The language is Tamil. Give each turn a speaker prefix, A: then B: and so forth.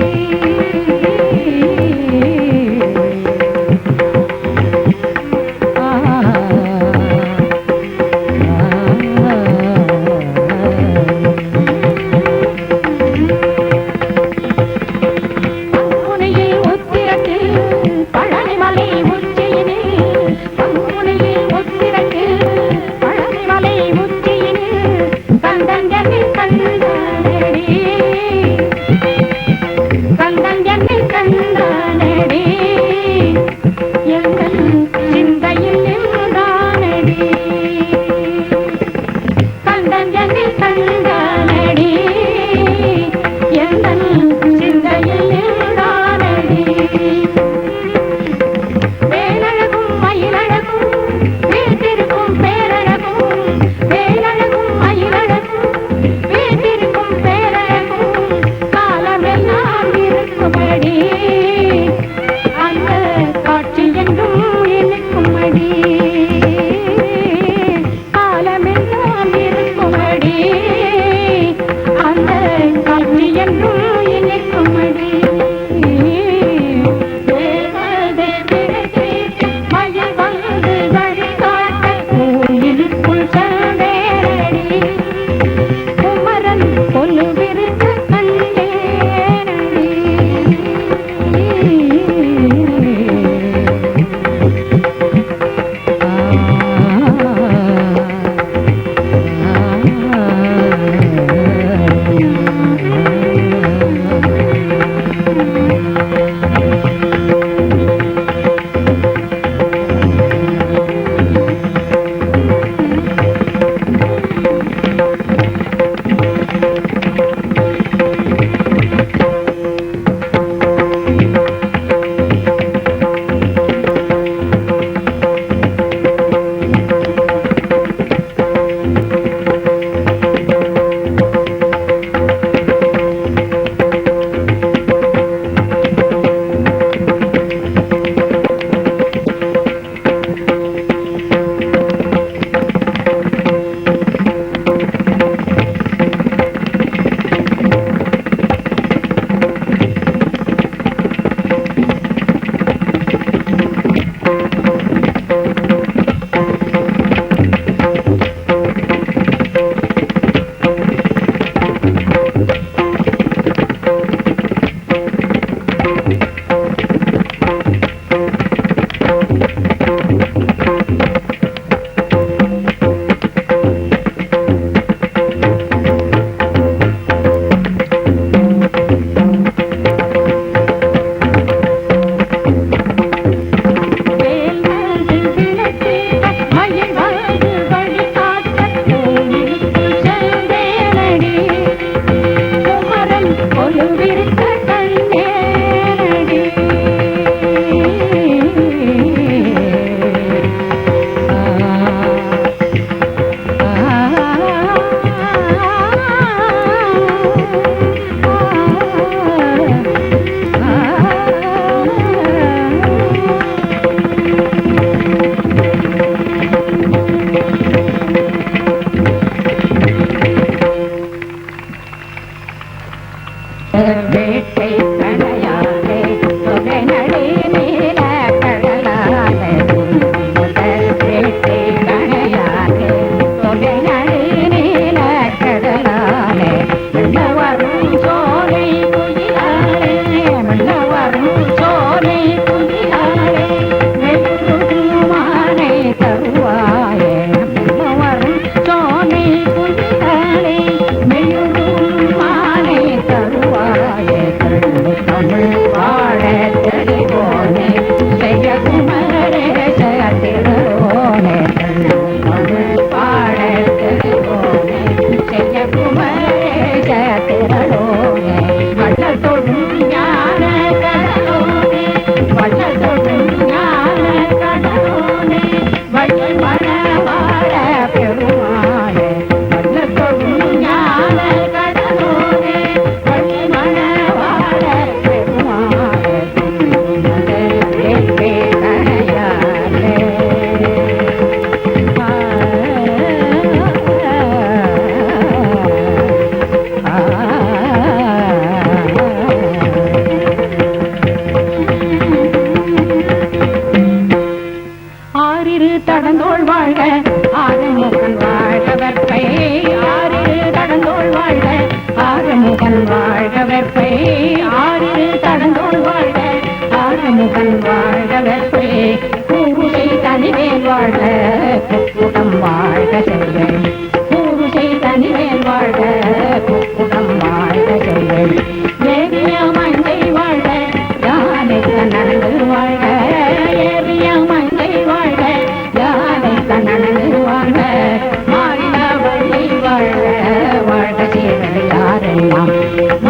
A: Música எனக்கு Thank you. வீட்டு ஆறிரு தடந்தோள் வாழ்க. ஆறுமுகன் வாழ்கவர்பை ஆறிரு தடந்தோள் வாழ்க. ஆறுமுகன் வாழ்கவர்பை ஆறிரு தடந்தோள் வாழ்க. ஆறுமுகன் வாழ்கவர்பை பூருஷை தனிவேல் வாழ்க. கூட்டம் வாழ்க செல்வன் பூருஷை தனிவேல் வாழ்க. Bye.